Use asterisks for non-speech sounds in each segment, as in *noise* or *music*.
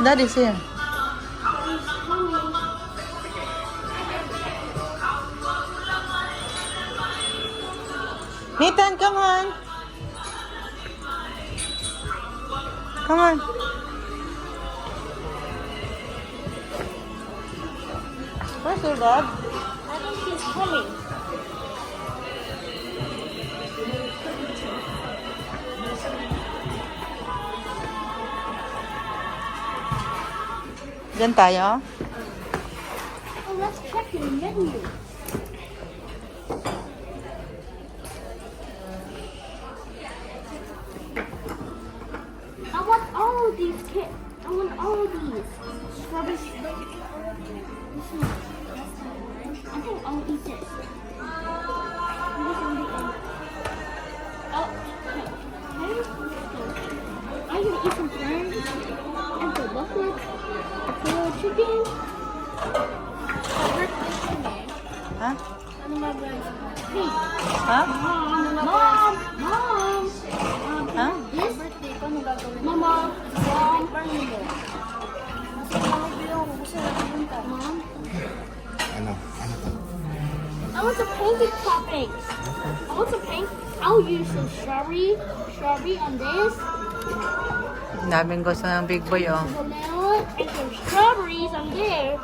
Okay, daddy's here. Nathan, come on. Come on. Where's your dad? I think he's coming. Diyan tayo. Oh, let's check the menu. Ha? Ano Ha? mom, mom, mom. Ha? This birthday ko, ano gagawin? Mama, mom? Mom, Ano? Ano to? I want the pancake toppings. I want some pink. I'll use some strawberry, strawberry on this, Daming gusto ng big boy, oh. vanilla, and some strawberries on there,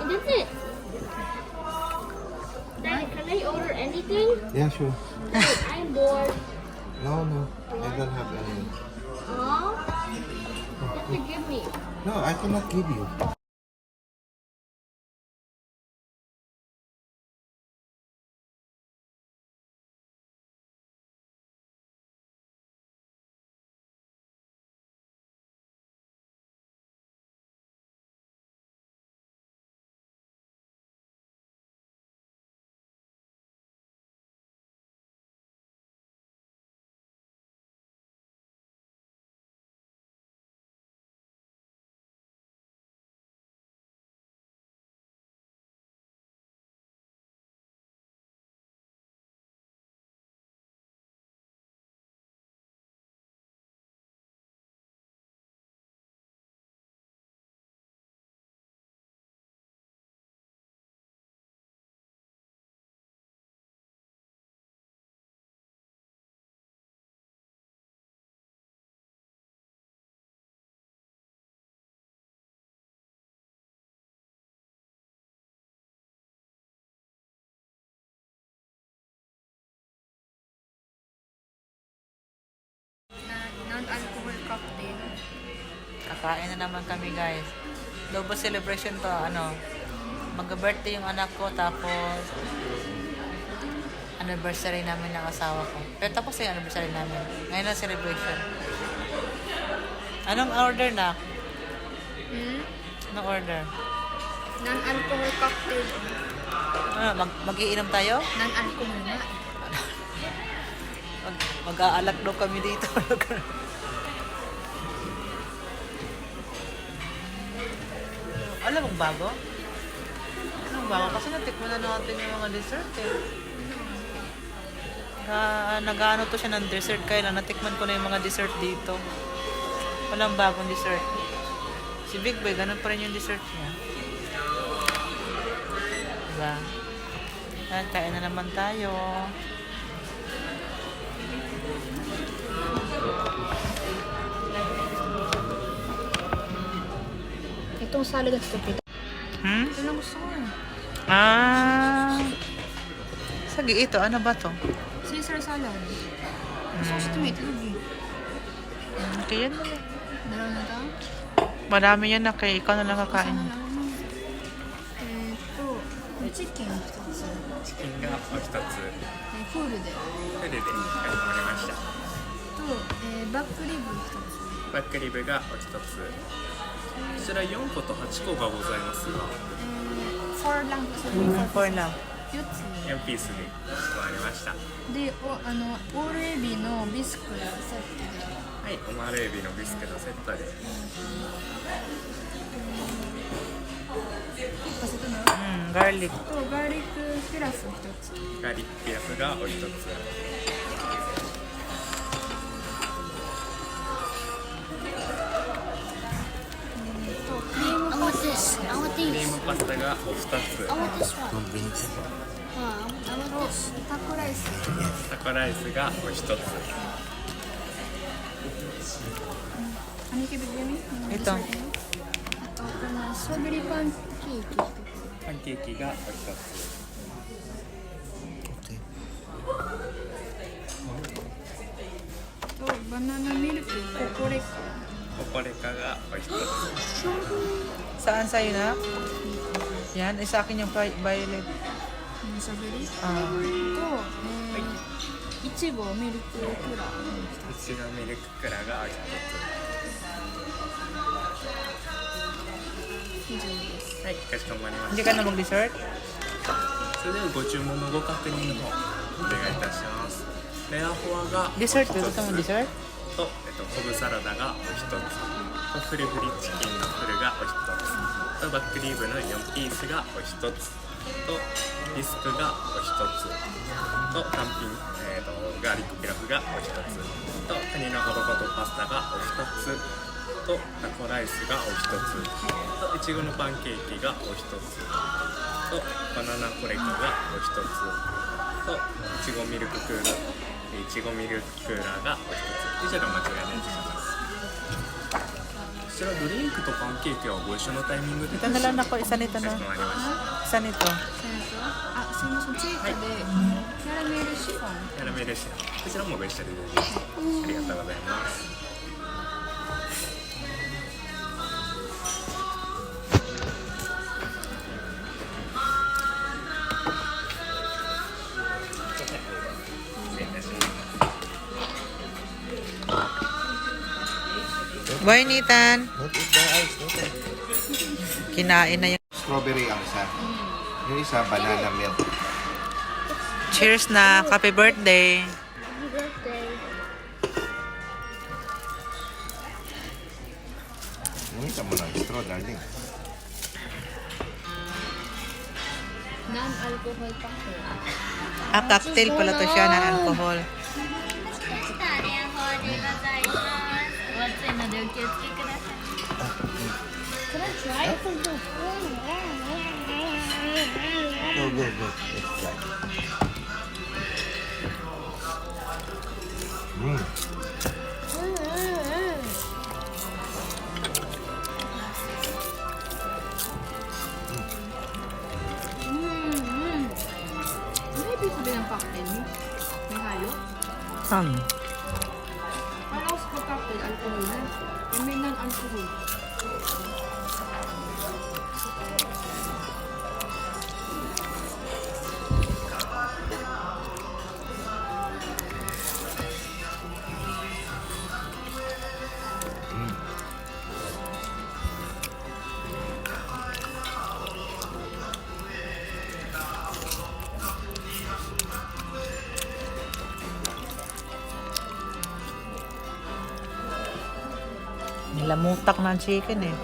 and that's it. Daddy, can I order anything? Yeah, sure. I'm bored. No, no. I don't have any. Huh? You have to give me. No, I cannot give you. Kakain na naman kami, guys. Lobo celebration to, ano. Mag-birthday yung anak ko, tapos anniversary namin ng asawa ko. Pero tapos na yung anniversary namin. Ngayon ang celebration. Anong order na? Hmm? Anong order? Non-alcohol cocktail. Ano, mag mag-iinom tayo? Non-alcohol na. *laughs* Mag mag-aalak daw kami dito. *laughs* Alam mong bago? Anong bago? Kasi natikman na natin yung mga dessert eh. Na, nag-ano to siya ng dessert kaya lang natikman ko na yung mga dessert dito. Walang bagong dessert. Si Big Boy, ganun pa rin yung dessert niya. Diba? Yan, kain na naman tayo. Itong salad at ito. Hmm? Ito lang gusto ko. eh. Ah. Sige, ito. Ano ba to? Caesar salad. Gusto ko sa tomato. lagi. Hmm, Kaya na lang. Dalawa na ito. Marami yan na kay ikaw na lang kakain. Eh, ito. Chicken 一つ。チキンがお一つえーフールで。フルでかしこまりましたと、えーバックリブ一つ。バックリブがお一つこ ちら4個と8個がございますがえー、フォーランクス。Hmm, for lang. 4つ。4ピースでかしこまりましたで、おあの、オールエビのビスクセットではいオマールエビのビスケのセットでパセトナ Mm, garlic. とガーリックピラフ一つガーリックピラフがお一つパスタがお二つ. Uh. タコライスタコライスがお一つハニーケビビヤミ Ito. あとこのストロベリーパンケーキパンケーキがお一つ.とバナナミルクココレカココレカがお一つ Saan sa'yo na? Yan, eh, sa akin yung vi- violet. うんしゃべりと、 Ah. えーいちごミルククラーうちのミルククラがお一以上ですつはいかしこまりま Hindi し ka た na mag-dessert? それではご注文のご確認の方お願いいたしますレアフォアがお一つ Dessert? Gusto mo dessert? と、えっと、コブサラダがお一つとフリフリチキンのフルがお一つ とバックリーブの4ピースがお一つとビスクがお一つと単品、えー、とガーリックピラフがお一つとカニのホロホトパスタがお一つとタコライスがお一つといちごのパンケーキがお一つとバナナコレカがお一つといちごミルククーラーいちごミルククーラーがお一つ。以上でお間違いないですこちらドリンクとパンケーキはご一緒のタイミングで Ito na lang ako, isa nito かし na. こまりました Isa nito. セント。あすみません追加で、キャラメルシフォン。キャラメルシアこちらもご一緒でどうぞありがとうございます Boy, Nitan. Don't eat the ice. Don't eat. Kinain na yung... Strawberry ang isa. Yung isa, banana milk. Cheers na. Happy birthday. Happy birthday. Isa mo ng straw, darling. non-alcohol pa ko Ah, cocktail pala to siya na 暑いのでお気をつけください。Go, go, go. Let's try. Mm. Maybe it's been a fucking. May hayo? Saan? Parang ako sa cocktail, alcohol na. Eh, may Nilamutak na ang chicken eh.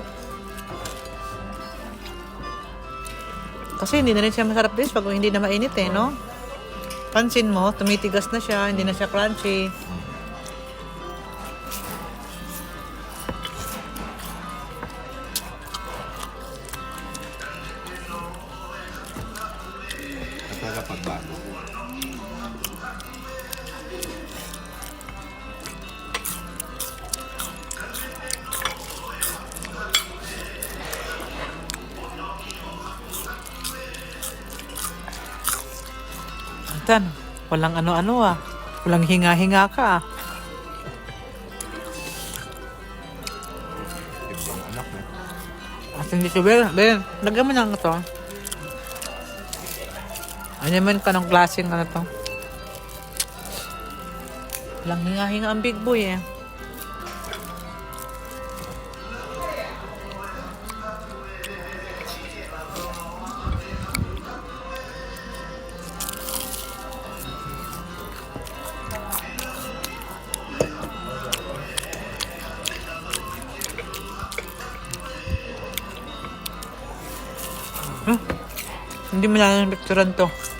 Kasi hindi na rin siya masarap this pag hindi na mainit eh, no? Pansin mo, tumitigas na siya, hindi na siya crunchy. Tan, walang ano-ano ah. Walang hinga-hinga ka ah. At hindi si Ben, Ben, lagyan mo ng ito. Ano naman ka ng klaseng ano to? Walang hinga-hinga ang big boy eh. Huh? Hindi mo na ng picturean to.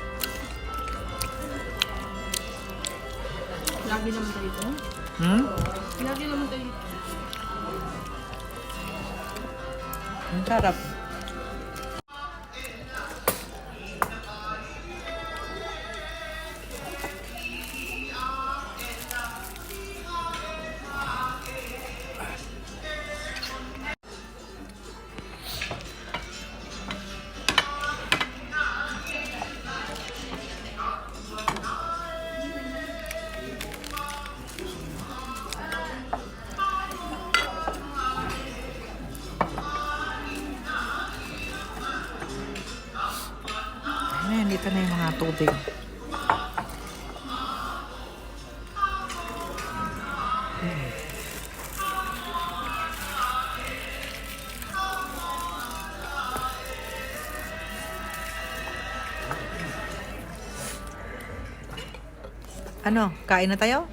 Dito na yung mga tubig. Ano, kain na tayo?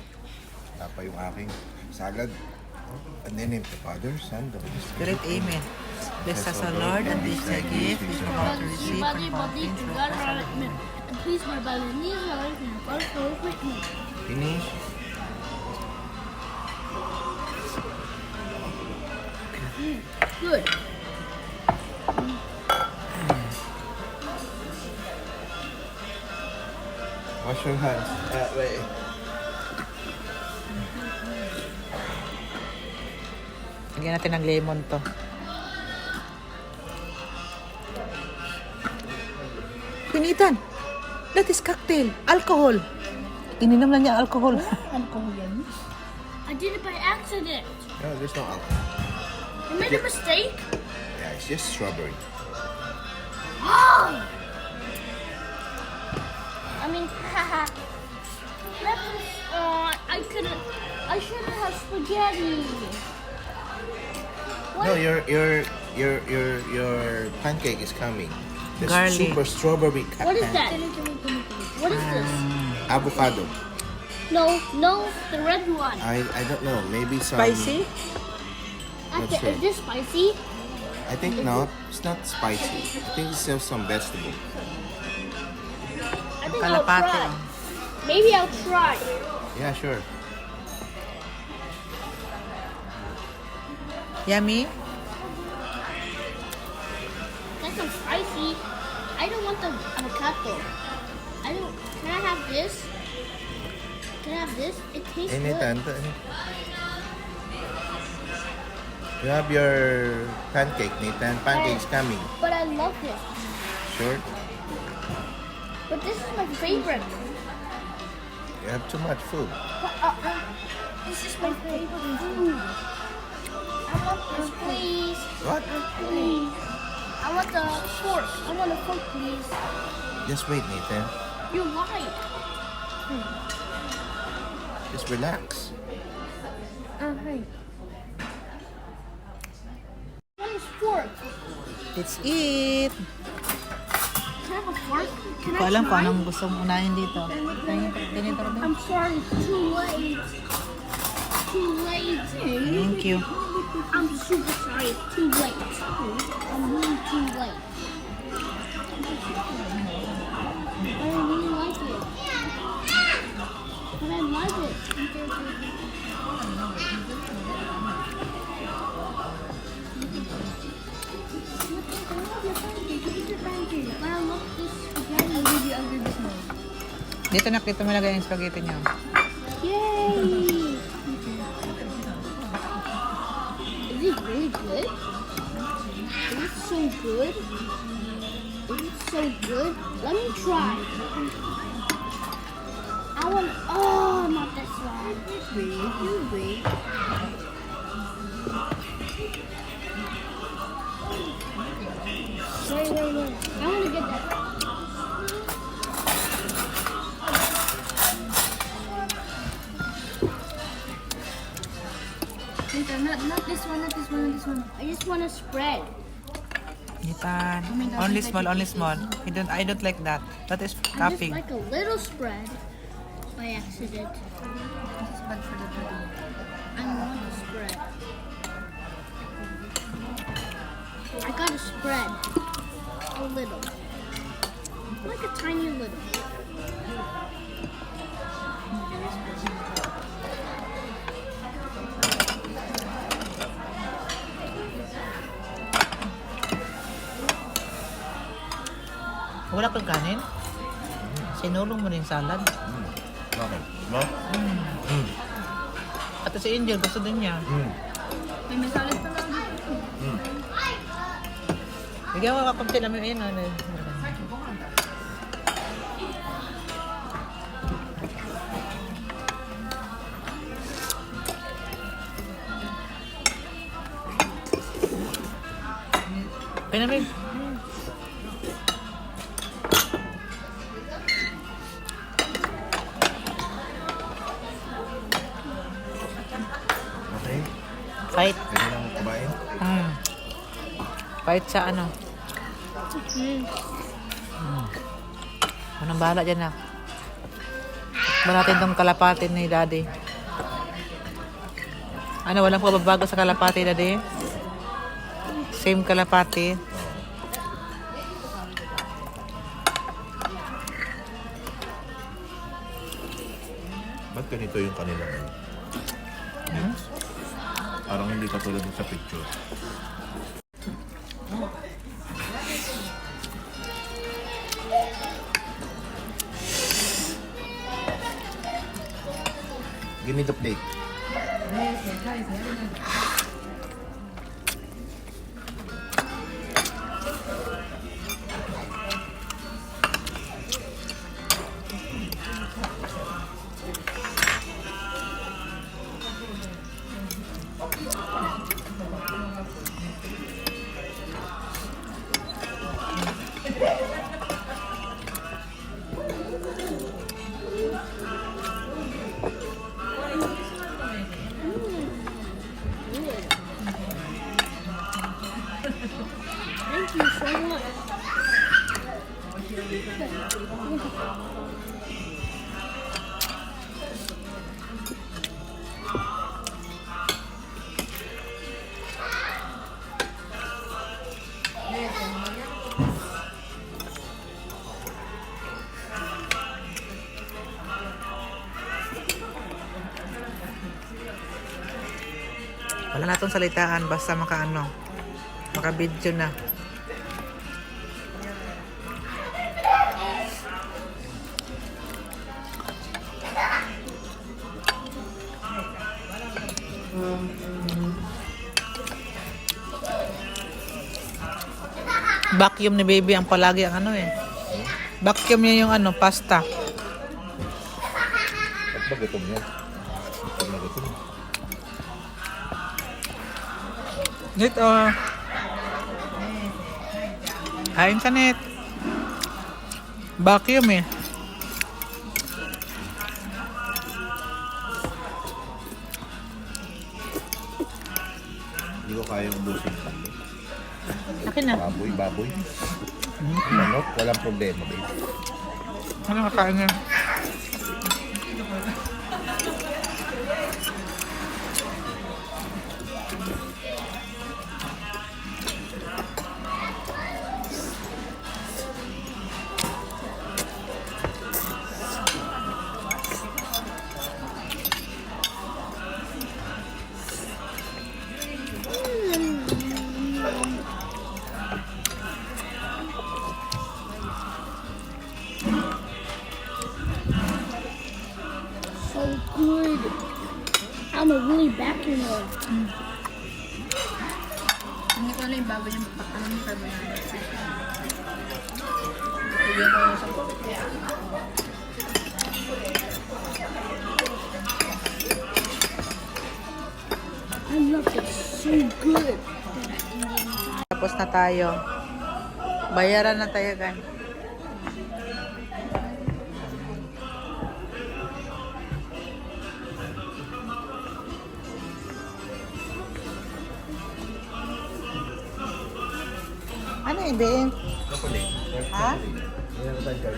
Tapa yung aking salad. And then name the Father, Son, the Holy Spirit. Spirit, Amen. Bless us, O Lord, and this thy gift, which we about to receive Body, God, us. Amen. And please, my body, knees, God, for with me. Finish. Good. Wash your hands. Uh, wait. Lagyan natin ng lemon to. Pinitan! That is cocktail. Alcohol. Ininom lang niya ang alcohol. I did it by accident. No, there's no alcohol. I made a mistake. Yeah, it's just strawberry. Oh! I mean, haha. That was, uh, I couldn't, I shouldn't have spaghetti. No, your your your your your pancake is coming. The Garlic. super strawberry ca- What is that? What is this? avocado. No, no, the red one. I I don't know. Maybe some Spicy? Not Okay, sure. is this spicy? I think not. It's not spicy. I think it's just some vegetable. I think I'll Kalapate. try. Maybe I'll try. Yeah, sure. Yummy? Some spicy. I don't want the avocado. I don't. Can I have this? Can I have this? It tastes good. You have your pancake, Nathan. Pancake's coming. But I love this. Sure. But this is my favorite. You have too much food. But, uh, uh, this is my favorite food. I want this, please. What? Please. I want the fork. I want a fork, please. Just wait, Nathan. You lied. Just relax. Uh, hey. What is fork? Let's eat! Can I have a fork? Can Hindi ko I alam kung try? anong gusto mong unahin dito. Ganito rin. I'm sorry, too late. Too late. Thank you. I'm super sorry, it's too late. I'm really too late. I really like it. But I it. Love spaghetti. Dito mo lagay yung spaghetti niyo. Good? Is it so good? Let me try. I want. Oh, not this one. Wait, you wait. Wait, wait, wait. I want to get that. Not, not this one, not this one, not this one. I just want to spread. Nitan. Only small, only small. I don't, I don't like that. That is I just cupping. like a little spread by accident. This is bad for the body. I want to spread. I gotta spread a little. tiny little. Wala kang kanin? Sinulong mo na yung salad. Bakit? No? At si Angel, gusto din niya. Mm. May may salad pa lang dito. Mm. Bigyan mo ka konti lang yun. Ano, Pinamig. Sa ano. Mm. Anong bahala dyan na? Ba natin tong kalapati ni daddy? Ano, walang pababago sa kalapati, daddy? Same kalapati. Ba't ganito yung kanila? Hmm? Parang hindi katulad sa picture. Me the plate. Wala na tong salitaan, basta maka ano, maka video na. Vacuum ni baby ang palagi ang ano eh. Vacuum niya yung ano, pasta. Ba't ba gutom Dito. Kain ka, Net. Vacuum eh. Hindi ko kayang ubusin. Akin na. Baboy, baboy. Manok, walang problema, babe. Ano kakain niya? I love it so good. Tapos na tayo. Bayaran na tayo, guys. Ano yun, Chocolate. Ha?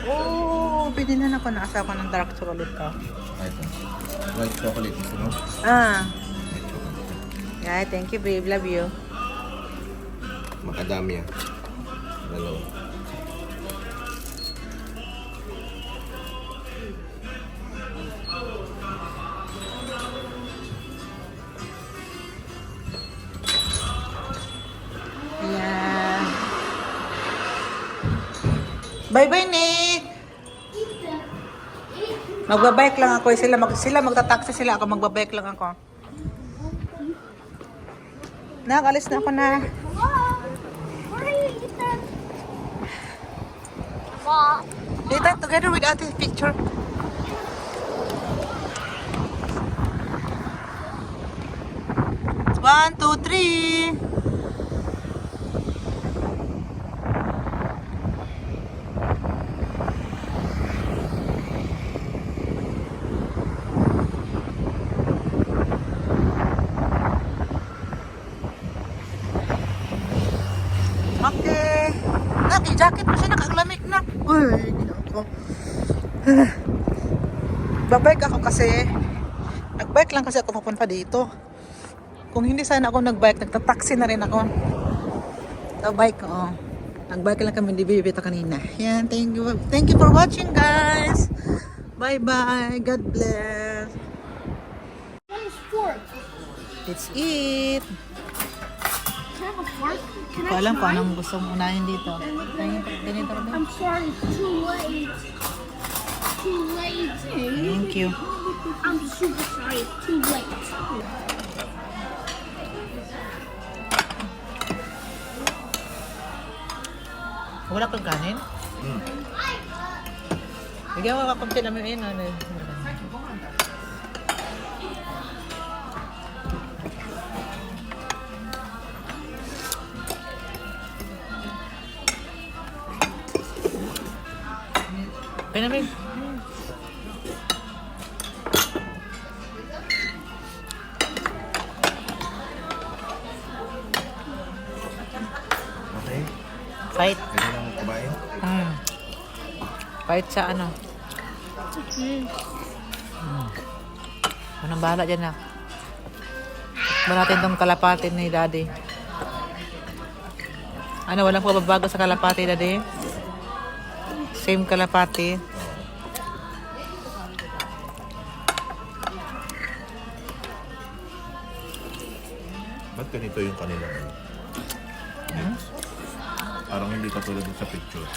Oo, oh, binilan ako. Nasa ako ng dark chocolate ko. Ito. White chocolate. Gusto mo? Ah. Yeah, thank you, babe. Love you. Macadamia. Dalawa. Bye-bye, Nick! Magbabike lang ako. Sila, mag, sila magta-taxi sila. Ako magbabike lang ako. Nak, alis na ako na. Ethan, together with Ate, picture. One, two, three. Okay. Nak, i-jacket mo siya. Nakaglamig na. Uy, ginako. Babike ako kasi. Nagbike lang kasi ako papunta dito. Kung hindi sana ako nagbike, nagta-taxi na rin ako. So, bike, oo. Nagbike lang kami ni Bibita kanina. Yan, thank you. Thank you for watching, guys. Bye-bye. God bless. Let's eat. Can I have a fork? Can I alam unahin dito. Ganito, ganito. I'm sorry, it's too late. Too late. Thank you. I'm super sorry, it's too late. Wala kang kanin? Hmm. Bigyan mo ka konti namin yun. Ano, Kaya namin. Okay? Fight sa ano. Hmm. Anong bahala dyan na? Tikman natin tong kalapati ni daddy. Ano, walang pababago sa kalapati, daddy? Same kalapati. Ba't ganito yung kanila? Hmm? Parang hindi katulad sa picture.